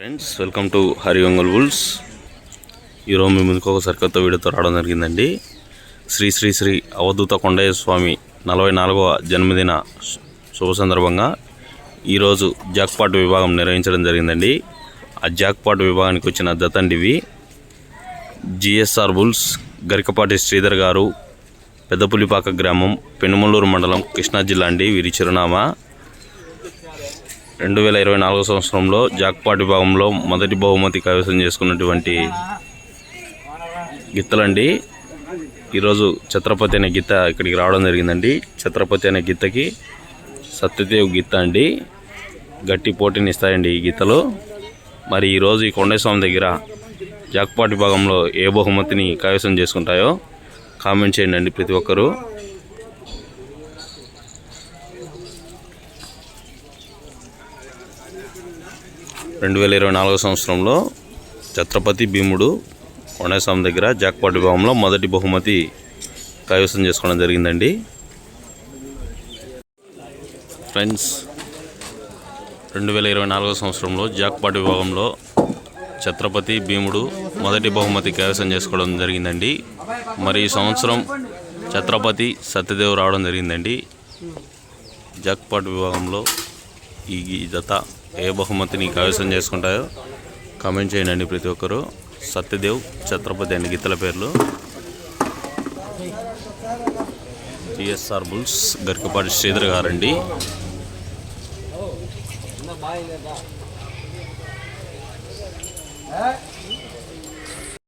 Friends welcome to Hari Ongole bulls ఈరోజు మీ ముందుకు ఒక సరికొత్త వీడియోతో రావడం జరిగిందండి. శ్రీ శ్రీ శ్రీ అవధూత కొండయ్య స్వామి నలభై నాలుగవ జన్మదిన శుభ సందర్భంగా ఈరోజు జాక్పాట్ విభాగం నిర్వహించడం జరిగిందండి. ఆ జాక్పాట్ విభాగానికి వచ్చిన దతండివి జిఎస్ఆర్ బుల్స్ గరికపాటి శ్రీధర్ గారు పెద్దపులిపాక గ్రామం పెనుమలూరు మండలం కృష్ణా జిల్లా అండి వీరి చిరునామా. రెండు వేల ఇరవై నాలుగో సంవత్సరంలో జాక్పాట్ విభాగంలో మొదటి బహుమతి కైవసం చేసుకున్నటువంటి గిత్తలండి. ఈరోజు ఛత్రపతి అనే గిత్త ఇక్కడికి రావడం జరిగిందండి. ఛత్రపతి అనే గిత్తకి సత్యదేవ్ గిత్త అండి. గట్టి పోటీని ఇస్తాయండి ఈ గీతలు మరి ఈరోజు ఈ కొండస్వామి దగ్గర జాక్పాట్ విభాగంలో ఏ బహుమతిని కైవసం చేసుకుంటాయో కామెంట్ చేయండి అండి ప్రతి ఒక్కరూ. రెండు వేల ఇరవై నాలుగో సంవత్సరంలో ఛత్రపతి భీముడు కొండస్వామి దగ్గర జాక్పాట్ విభాగంలో మొదటి బహుమతి కైవసం చేసుకోవడం జరిగిందండి. ఫ్రెండ్స్ రెండు వేల ఇరవై నాలుగో సంవత్సరంలో జాక్పాట్ విభాగంలో ఛత్రపతి భీముడు మొదటి బహుమతి కైవసం చేసుకోవడం జరిగిందండి. మరి ఈ సంవత్సరం ఛత్రపతి సత్యదేవ్ రావడం జరిగిందండి. జాక్పాట్ విభాగంలో ఈ ఈ జత ఏ బహుమతిని కైవసం చేసుకుంటాయో కామెంట్ చేయండి ప్రతి ఒక్కరు. సత్యదేవ్ ఛత్రపతి అండి గీతల పేర్లు. జిఎస్ఆర్ బుల్స్ గరికపాటి శ్రీధర్ గారండి.